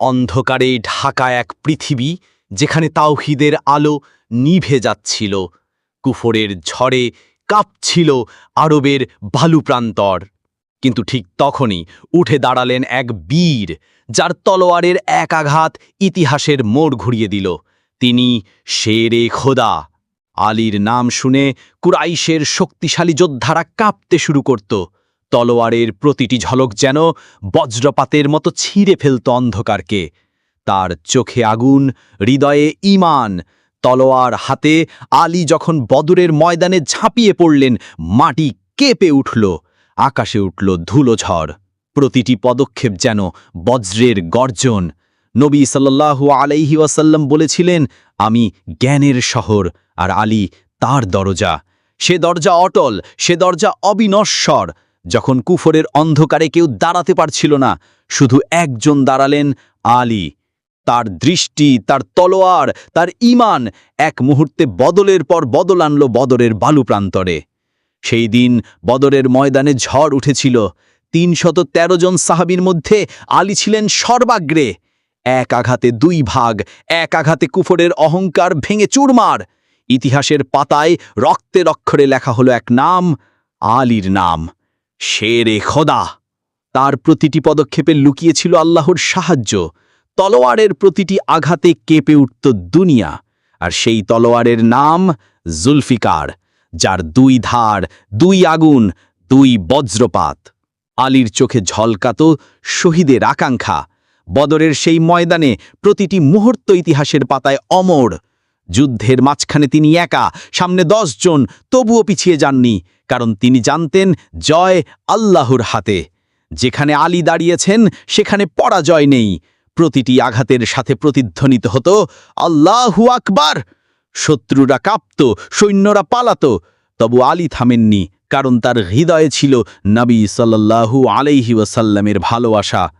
অন্ধকারে ঢাকা এক পৃথিবী যেখানে তাওহিদের আলো নিভে যাচ্ছিল। কুফরের ঝড়ে কাঁপছিল আরবের বালুপ্রান্তর কিন্তু ঠিক তখনই উঠে দাঁড়ালেন এক বীর, যার তলোয়ারের এক আঘাত ইতিহাসের মোড় ঘুরিয়ে দিল। তিনি শেরে খোদা। আলীর নাম শুনে কুরাইশের শক্তিশালী যোদ্ধারা কাঁপতে শুরু করত। তলোয়ারের প্রতিটি ঝলক যেন বজ্রপাতের মতো ছিঁড়ে ফেলত অন্ধকারকে। তার চোখে আগুন, হৃদয়ে ইমান তলোয়ার হাতে আলী যখন বদরের ময়দানে ঝাঁপিয়ে পড়লেন, মাটি কেঁপে উঠল। আকাশে উঠল ধুলোঝড় প্রতিটি পদক্ষেপ যেন বজ্রের গর্জন। নবী সাল্লাল্লাহু আলাইহি ওয়াসাল্লাম বলেছিলেন, আমি জ্ঞানের শহর, আর আলী তার দরজা। সে দরজা অটল, সে দরজা অবিনশ্বর। যখন কুফরের অন্ধকারে কেউ দাঁড়াতে পারছিল না, শুধু একজন দাঁড়ালেন আলী। তার দৃষ্টি, তার তলোয়ার, তার ইমান এক মুহূর্তে বদলের পর বদল আনল বদরের বালু প্রান্তরে সেই দিন বদরের ময়দানে ঝড় উঠেছিল। তিনশত তেরো জন সাহাবীর মধ্যে আলী ছিলেন সর্বাগ্রে। এক আঘাতে দুই ভাগ, এক আঘাতে কুফরের অহংকার ভেঙে চুরমার। ইতিহাসের পাতায় রক্তের অক্ষরে লেখা হলো এক নাম, আলীর নাম। শেরে খোদা! তার প্রতিটি পদক্ষেপে লুকিয়েছিল আল্লাহর সাহায্য। তলোয়ারের প্রতিটি আঘাতে কেঁপে উঠত দুনিয়া। আর সেই তলোয়ারের নাম জুলফিকার, যার দুই ধার, দুই আগুন, দুই বজ্রপাত। আলীর চোখে ঝলকাত শহীদের আকাঙ্ক্ষা। বদরের সেই ময়দানে প্রতিটি মুহূর্ত ইতিহাসের পাতায় অমর। যুদ্ধের মাঝখানে তিনি একা, সামনে দশ জন তবুও পিছিয়ে যাননি। কারণ তিনি জানতেন জয় আল্লাহর হাতে। যেখানে আলী দাঁড়িয়েছেন, সেখানে পরাজয় নেই। প্রতিটি আঘাতের সাথে প্রতিধ্বনিত হতো, আল্লাহু আকবার! শত্রুরা কাঁপত, সৈন্যরা পালাত। তবু আলী থামেননি, কারণ তার হৃদয়ে ছিল নবী সাল্লাল্লাহু আলাইহি ওয়াসাল্লামের ভালোবাসা।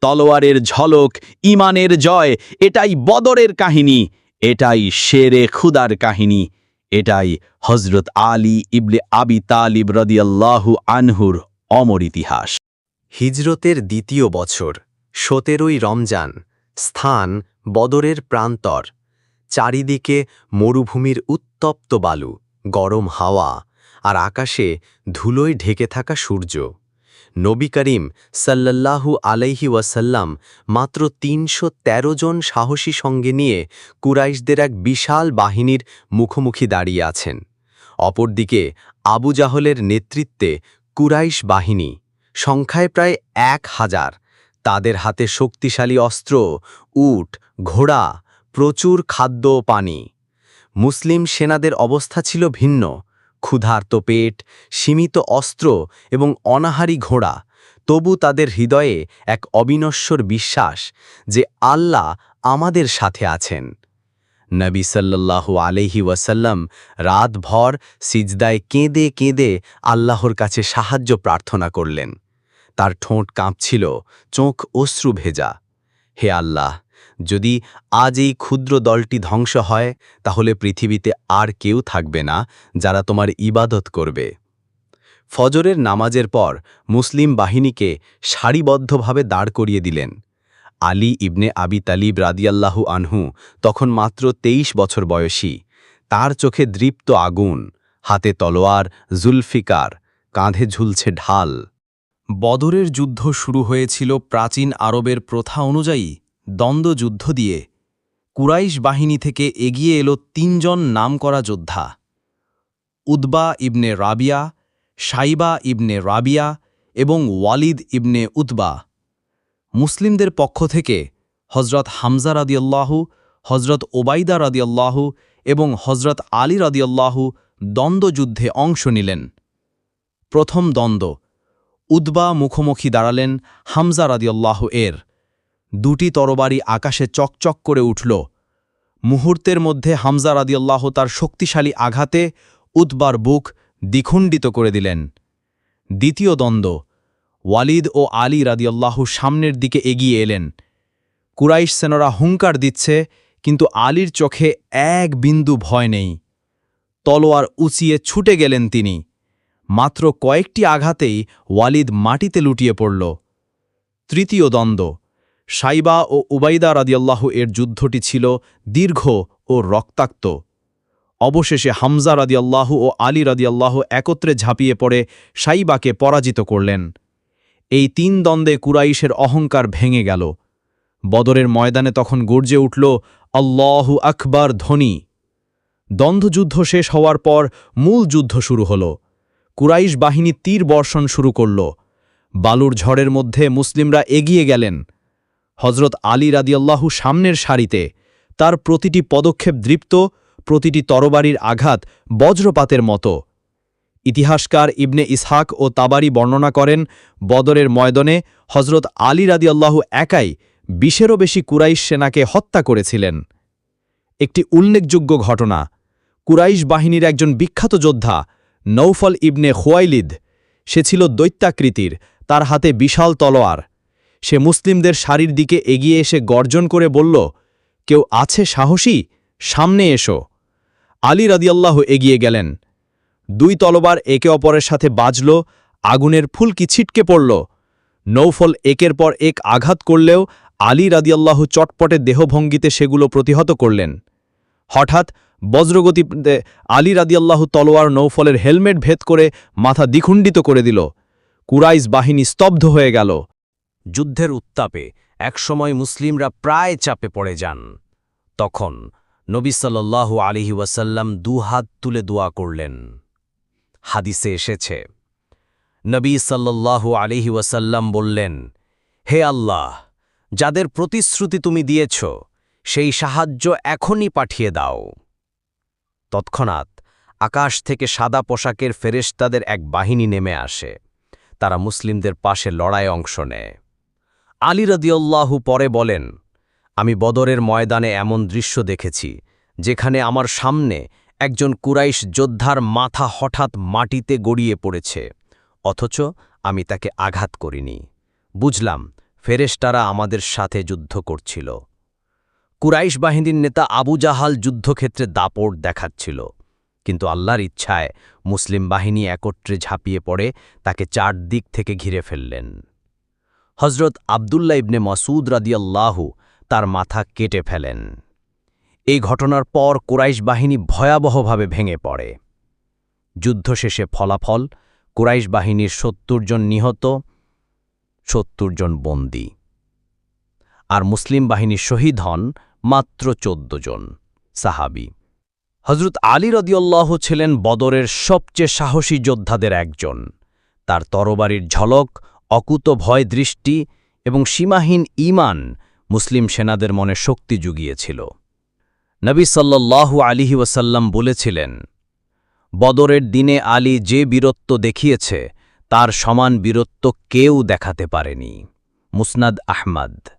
তলোয়ারের ঝলক ইমানের জয়, এটাই বদরের কাহিনী, এটাই শেরে খুদার কাহিনী। এটাই হজরত আলী ইবলে আবি তালিব রদিয়াল্লাহু আনহুর অমর ইতিহাস। হিজরতের দ্বিতীয় বছর, সতেরোই রমজান, স্থান বদরের প্রান্তর। চারিদিকে মরুভূমির উত্তপ্ত বালু, গরম হাওয়া, আর আকাশে ধুলোয় ঢেকে থাকা সূর্য। নবী করিম সাল্লাল্লাহু আলাইহি ওয়াসাল্লাম মাত্র তিনশো তেরো জন সাহসী সঙ্গে নিয়ে কুরাইশদের এক বিশাল বাহিনীর মুখোমুখি দাঁড়িয়ে আছেন। অপরদিকে আবু জাহলের নেতৃত্বে কুরাইশ বাহিনী, সংখ্যায় প্রায় এক হাজার। তাদের হাতে শক্তিশালী অস্ত্র, উট, ঘোড়া, প্রচুর খাদ্য ও পানি। মুসলিম সেনাদের অবস্থা ছিল ভিন্ন। ক্ষুধার্ত পেট, সীমিত অস্ত্র এবং অনাহারী ঘোড়া, তবু তাদের হৃদয়ে এক অবিনশ্বর বিশ্বাস যে আল্লাহ আমাদের সাথে আছেন। নবী সাল্লাল্লাহু আলহি ওয়াসাল্লাম রাতভর সিজদায় কেঁদে কেঁদে আল্লাহর কাছে সাহায্য প্রার্থনা করলেন। তার ঠোঁট কাঁপছিল, চোখ অশ্রু ভেজা। হে আল্লাহ যদি আজ এই ক্ষুদ্র দলটি ধ্বংস হয়, তাহলে পৃথিবীতে আর কেউ থাকবে না যারা তোমার ইবাদত করবে। ফজরের নামাজের পর মুসলিম বাহিনীকে সারিবদ্ধভাবে দাঁড় করিয়ে দিলেন। আলী ইবনে আবি তালিব রাদিয়াল্লাহু আনহু তখন মাত্র তেইশ বছর বয়সী। তার চোখে দৃপ্ত আগুন, হাতে তলোয়ার, জুলফিকার, কাঁধে ঝুলছে ঢাল। বদরের যুদ্ধ শুরু হয়েছিল প্রাচীন আরবের প্রথা অনুযায়ী। দ্বন্দ্বযুদ্ধ দিয়ে কুরাইশ বাহিনী থেকে এগিয়ে এলো তিনজন নামকরা যোদ্ধা। উদ্বা ইবনে রাবিয়া সাইবা ইবনে রাবিয়া এবং ওয়ালিদ ইবনে উতবা। মুসলিমদের পক্ষ থেকে হজরত হামজা রাদিয়াল্লাহু হজরত ওবাইদা রাদিয়াল্লাহু এবং হজরত আলী রাদিয়াল্লাহু দ্বন্দ্বযুদ্ধে অংশ নিলেন। প্রথম দ্বন্দ্ব উদ্বা মুখোমুখি দাঁড়ালেন হামজা রাদিয়াল্লাহু এর দুটি তরবারি আকাশে চকচক করে উঠল। মুহূর্তের মধ্যে হামজা রাদিয়াল্লাহ তার শক্তিশালী আঘাতে উদ্বার বুক দ্বিখণ্ডিত করে দিলেন। দ্বিতীয় দ্বন্দ্ব, ওয়ালিদ ও আলী রাদিয়াল্লাহু সামনের দিকে এগিয়ে এলেন। কুরাইশ সেনরা হুঙ্কার দিচ্ছে, কিন্তু আলীর চোখে এক বিন্দু ভয় নেই। তলোয়ার উঁচিয়ে ছুটে গেলেন তিনি। মাত্র কয়েকটি আঘাতেই ওয়ালিদ মাটিতে লুটিয়ে পড়ল। তৃতীয় দ্বন্দ্ব সাইবা ও উবাইদা রাদিয়াল্লাহ এর যুদ্ধটি ছিল দীর্ঘ ও রক্তাক্ত। অবশেষে হামজা রাদিয়াল্লাহু ও আলী রাদিয়াল্লাহ একত্রে ঝাঁপিয়ে পড়ে সাইবাকে পরাজিত করলেন। এই তিন দ্বন্দ্বে কুরাইশের অহংকার ভেঙে গেল। বদরের ময়দানে তখন গর্জে উঠল, আল্লাহু আকবার ধ্বনি দ্বন্দ্বযুদ্ধ শেষ হওয়ার পর মূল যুদ্ধ শুরু হল। কুরাইশ বাহিনী তীর বর্ষণ শুরু করল। বালুর ঝড়ের মধ্যে মুসলিমরা এগিয়ে গেলেন। হজরত আলী রাদিয়াল্লাহু সামনের সারিতে। তার প্রতিটি পদক্ষেপ দৃপ্ত, প্রতিটি তরবারির আঘাত বজ্রপাতের মতো। ইতিহাসকার ইবনে ইসহাক ও তাবারি বর্ণনা করেন, বদরের ময়দনে হজরত আলী রাদিয়াল্লাহু একাই বিশেরও বেশি কুরাইশ সেনাকে হত্যা করেছিলেন। একটি উল্লেখযোগ্য ঘটনা, কুরাইশ বাহিনীর একজন বিখ্যাত যোদ্ধা, নৌফল ইবনে হোয়াইলিদ সে ছিল দৈত্যাকৃতির, তার হাতে বিশাল তলোয়ার। সে মুসলিমদের সারির দিকে এগিয়ে এসে গর্জন করে বলল, কেউ আছে সাহসী? সামনে এসো। আলী রাদিয়াল্লাহ এগিয়ে গেলেন। দুই তলবার একে অপরের সাথে বাজল, আগুনের ফুলকি ছিটকে পড়ল। নৌফল একের পর এক আঘাত করলেও আলী রাদিয়াল্লাহু চটপটে দেহভঙ্গিতে সেগুলো প্রতিহত করলেন। হঠাৎ বজ্রগতিতে আলী রাদিয়াল্লাহু তলোয়ার নৌফলের হেলমেট ভেদ করে মাথা দ্বিখণ্ডিত করে দিল। কুরাইশ বাহিনী স্তব্ধ হয়ে গেল। যুদ্ধের উত্তাপে একসময় মুসলিমরা প্রায় চাপে পড়ে যান। তখন নবী সাল্লাল্লাহু আলিহি ওয়াসাল্লাম দুহাত তুলে দোয়া করলেন। হাদিসে এসেছে, নবী সাল্লাল্লাহু আলিহি ওয়াসাল্লাম বললেন, হে আল্লাহ, যাদের প্রতিশ্রুতি তুমি দিয়েছ, সেই সাহায্য এখনই পাঠিয়ে দাও। তৎক্ষণাৎ আকাশ থেকে সাদা পোশাকের ফেরেশতাদের এক বাহিনী নেমে আসে। তারা মুসলিমদের পাশে লড়াই অংশ নেয়। আলী রদিউল্লাহু পরে বলেন, আমি বদরের ময়দানে এমন দৃশ্য দেখেছি, যেখানে আমার সামনে একজন কুরাইশ যোদ্ধার মাথা হঠাৎ মাটিতে গড়িয়ে পড়েছে, অথচ আমি তাকে আঘাত করিনি। বুঝলাম, ফেরেশতারা আমাদের সাথে যুদ্ধ করছিল। কুরাইশ বাহিনীর নেতা আবু জাহাল যুদ্ধক্ষেত্রে দাপট দেখাচ্ছিল, কিন্তু আল্লাহর ইচ্ছায় মুসলিম বাহিনী একত্রে ঝাঁপিয়ে পড়ে, তাকে চারদিক থেকে ঘিরে ফেললেন। হজরত আবদুল্লাহ ইবনে মাসুদ রাদিয়াল্লাহু তার মাথা কেটে ফেলেন। এই ঘটনার পর কুরাইশ বাহিনী ভয়াবহভাবে ভেঙে পড়ে। যুদ্ধ শেষে ফলাফল, কুরাইশ বাহিনীর সত্তর জন নিহত, সত্তর জন বন্দী। আর মুসলিম বাহিনীর শহীদ হন মাত্র চোদ্দ জন সাহাবি। হজরত আলী রদিউল্লাহ ছিলেন বদরের সবচেয়ে সাহসী যোদ্ধাদের একজন। তার তরবারির ঝলক অকুত ভয় দৃষ্টি এবং সীমাহীন ইমান মুসলিম সেনাদের মনে শক্তি জুগিয়েছিল। নবী সাল্লাল্লাহু আলিহি ওয়াসাল্লাম বলেছিলেন, বদরের দিনে আলী যে বীরত্ব দেখিয়েছে, তার সমান বীরত্ব কেউ দেখাতে পারেনি। মুসনাদ আহমদ।